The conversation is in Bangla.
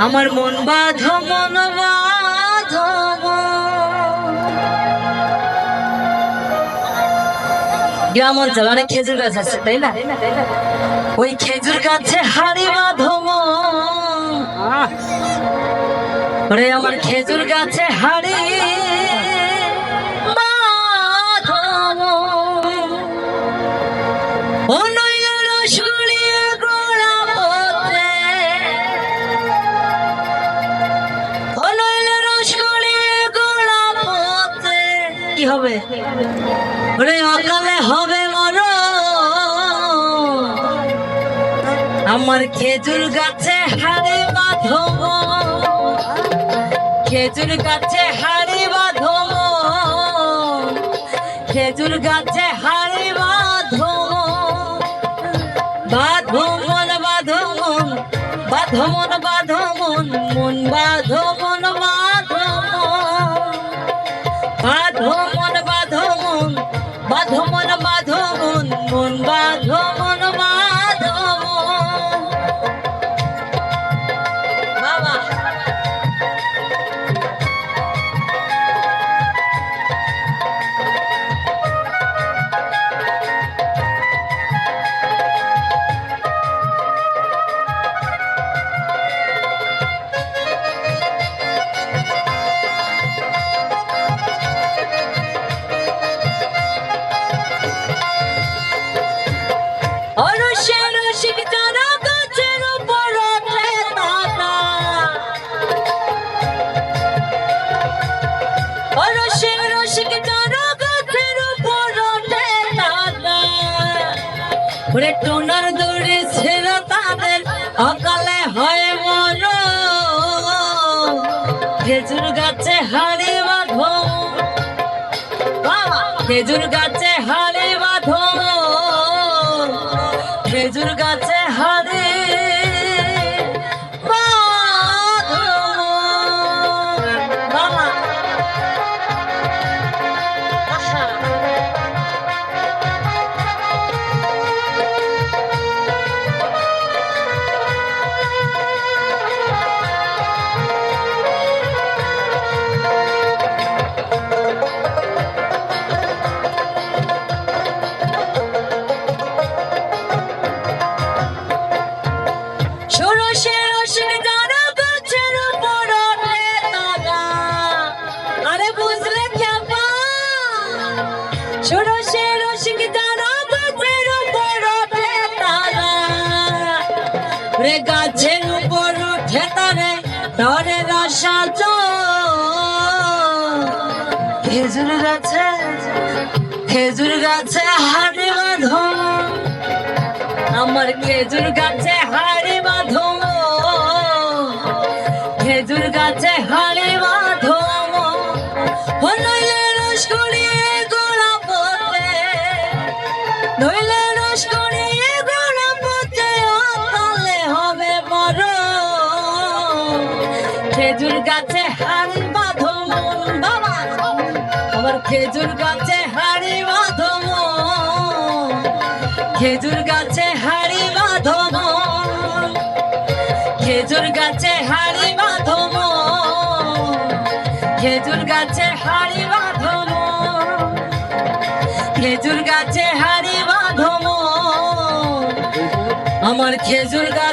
আমার মন বাঁধ, মন বাঁধব গ্রাম অঞ্চল, অনেক খেজুর গাছ আছে, তাই না? ওই খেজুর গাছে হাড়ি বাঁধব ওরে আমার খেজুর গাছে হাড়ি বাঁধব হবে? ওরে অকালে হবে মর। আমার খেজুর গাছে হাড়ি বাঁধব। খেজুর গাছে হাড়ি বাঁধব। খেজুর গাছে হাড়ি বাঁধব। বাঁধমন বাঁধমন বাঁধমন বাঁধমন মন বাঁধমন বাঁধমন বাঁধমন বাঁধমন টোনার দৌড়ে ছেড়ে তাদের, অকালে হয় মর খেজুর গাছে হাড়ি বাঁধো। খেজুর গাছে হাড়ি বাঁধো। খেজুর গাছে রে উপর তারে খেজুর গাছে খেজুর গাছে হাড়ি বাঁধো। আমার খেজুর গাছে হাড়ি বাঁধো। খেজুর গাছে হাড়ি বাঁধো। নইলে রস খেজুর গাছে হাড়ি বাঁধো বাবা। আমার খেজুর গাছে হাড়ি বাঁধো খেজুর গাছে হাড়ি বাঁধব খেজুর গাছে হাড়ি বাঁধব খেজুর গাছে হাড়ি বাঁধব খেজুর গাছে হাড়ি বাঁধব আমার খেজুর গাছে